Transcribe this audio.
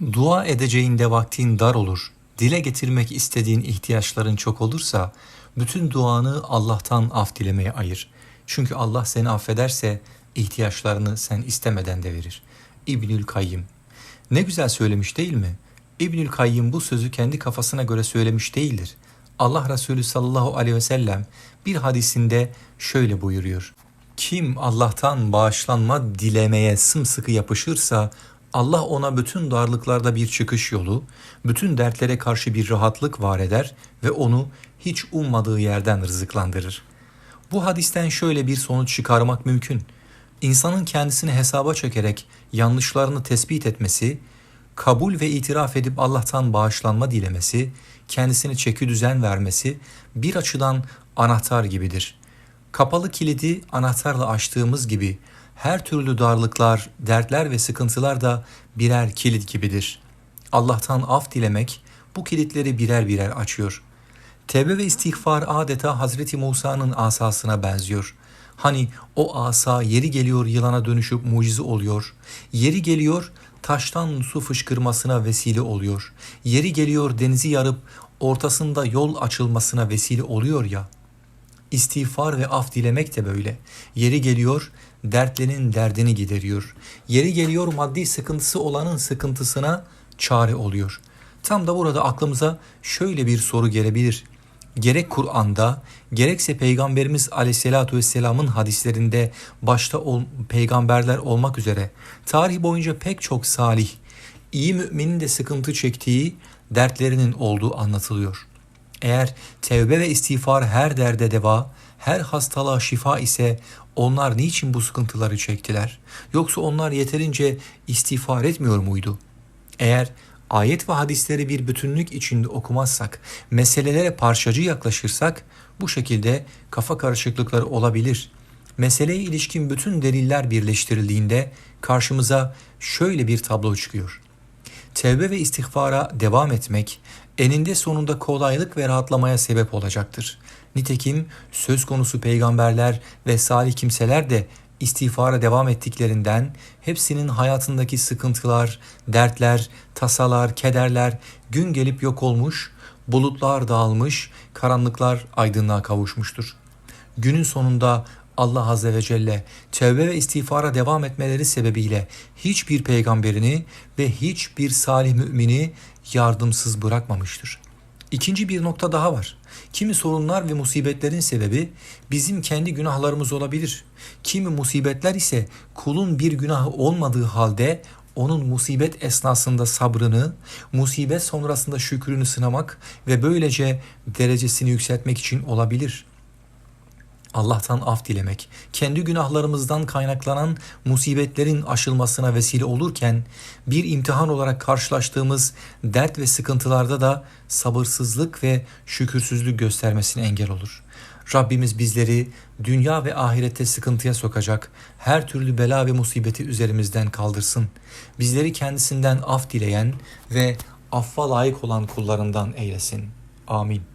Dua edeceğinde vaktin dar olur. Dile getirmek istediğin ihtiyaçların çok olursa bütün duanı Allah'tan af dilemeye ayır. Çünkü Allah seni affederse ihtiyaçlarını sen istemeden de verir. İbnül Kayyim Ne güzel söylemiş değil mi? İbnül Kayyim bu sözü kendi kafasına göre söylemiş değildir. Allah Resulü sallallahu aleyhi ve sellem bir hadisinde şöyle buyuruyor. Kim Allah'tan bağışlanma dilemeye sımsıkı yapışırsa Allah ona bütün darlıklarda bir çıkış yolu, bütün dertlere karşı bir rahatlık var eder ve onu hiç ummadığı yerden rızıklandırır. Bu hadisten şöyle bir sonuç çıkarmak mümkün. İnsanın kendisini hesaba çekerek yanlışlarını tespit etmesi, kabul ve itiraf edip Allah'tan bağışlanma dilemesi, kendisine çeki düzen vermesi bir açıdan anahtar gibidir. Kapalı kilidi anahtarla açtığımız gibi her türlü darlıklar, dertler ve sıkıntılar da birer kilit gibidir. Allah'tan af dilemek bu kilitleri birer birer açıyor. Tevbe ve istiğfar adeta Hazreti Musa'nın asasına benziyor. Hani o asa yeri geliyor yılana dönüşüp mucize oluyor. Yeri geliyor taştan su fışkırmasına vesile oluyor. Yeri geliyor denizi yarıp ortasında yol açılmasına vesile oluyor ya. İstiğfar ve af dilemek de böyle. Yeri geliyor dertlerin derdini gideriyor. Yeri geliyor maddi sıkıntısı olanın sıkıntısına çare oluyor. Tam da burada aklımıza şöyle bir soru gelebilir. Gerek Kur'an'da gerekse Peygamberimiz Aleyhisselatü Vesselam'ın hadislerinde başta ol, peygamberler olmak üzere tarih boyunca pek çok salih, iyi müminin de sıkıntı çektiği dertlerinin olduğu anlatılıyor. Eğer tevbe ve istiğfar her derde deva, her hastalığa şifa ise onlar niçin bu sıkıntıları çektiler? Yoksa onlar yeterince istiğfar etmiyor muydu? Eğer ayet ve hadisleri bir bütünlük içinde okumazsak, meselelere parçacı yaklaşırsak bu şekilde kafa karışıklıkları olabilir. Meseleye ilişkin bütün deliller birleştirildiğinde karşımıza şöyle bir tablo çıkıyor. Tevbe ve istiğfara devam etmek eninde sonunda kolaylık ve rahatlamaya sebep olacaktır. Nitekim söz konusu peygamberler ve salih kimseler de istiğfara devam ettiklerinden hepsinin hayatındaki sıkıntılar, dertler, tasalar, kederler gün gelip yok olmuş, bulutlar dağılmış, karanlıklar aydınlığa kavuşmuştur. Günün sonunda Allah Azze ve Celle tevbe ve istiğfara devam etmeleri sebebiyle hiçbir peygamberini ve hiçbir salih mümini yardımsız bırakmamıştır. İkinci bir nokta daha var. Kimi sorunlar ve musibetlerin sebebi bizim kendi günahlarımız olabilir. Kimi musibetler ise kulun bir günahı olmadığı halde onun musibet esnasında sabrını, musibet sonrasında şükrünü sınamak ve böylece derecesini yükseltmek için olabilir.'' Allah'tan af dilemek, kendi günahlarımızdan kaynaklanan musibetlerin aşılmasına vesile olurken bir imtihan olarak karşılaştığımız dert ve sıkıntılarda da sabırsızlık ve şükürsüzlük göstermesine engel olur. Rabbimiz bizleri dünya ve ahirette sıkıntıya sokacak her türlü bela ve musibeti üzerimizden kaldırsın. Bizleri kendisinden af dileyen ve affa layık olan kullarından eylesin. Amin.